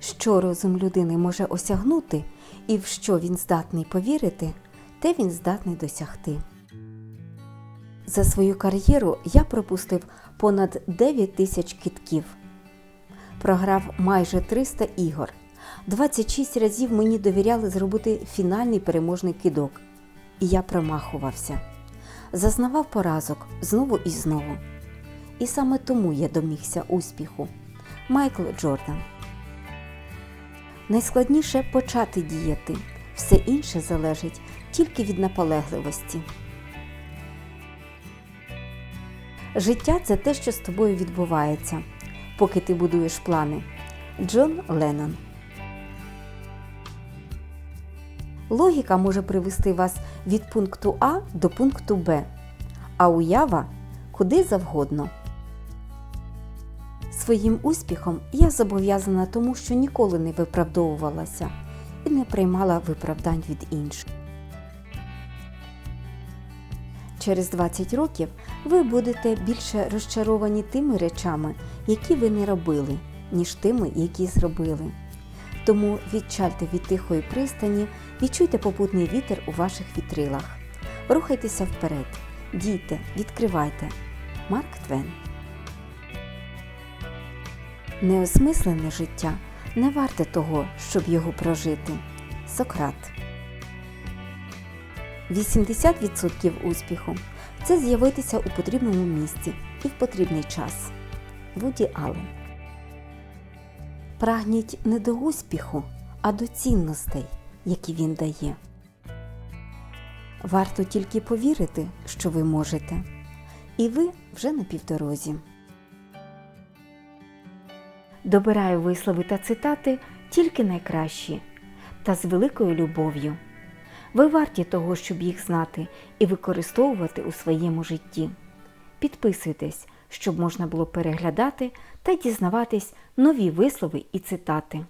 Що розум людини може осягнути і в що він здатний повірити, те він здатний досягти. За свою кар'єру я пропустив понад 9 тисяч китків. Програв майже 300 ігор. 26 разів мені довіряли зробити фінальний переможний кидок. І я промахувався. Зазнавав поразок знову і знову. І саме тому я домігся успіху. Майкл Джордан. Найскладніше почати діяти. Все інше залежить тільки від наполегливості. Життя це те, що з тобою відбувається, поки ти будуєш плани. Джон Леннон. Логіка може привести вас від пункту А до пункту Б, а уява куди завгодно. Своїм успіхом я зобов'язана тому, що ніколи не виправдовувалася і не приймала виправдань від інших. Через 20 років ви будете більше розчаровані тими речами, які ви не робили, ніж тими, які зробили. Тому відчальте від тихої пристані, відчуйте попутний вітер у ваших вітрилах. Рухайтеся вперед, дійте, відкривайте. Марк Твен Неосмислене життя не варте того, щоб його прожити. Сократ 80% успіху це з'явитися у потрібному місці і в потрібний час. Вуді Аллен Прагніть не до успіху, а до цінностей, які він дає. Варто тільки повірити, що ви можете, і ви вже на півдорозі. Добираю вислови та цитати тільки найкращі та з великою любов'ю. Ви варті того, щоб їх знати і використовувати у своєму житті. Підписуйтесь, щоб можна було переглядати та дізнаватись нові вислови і цитати.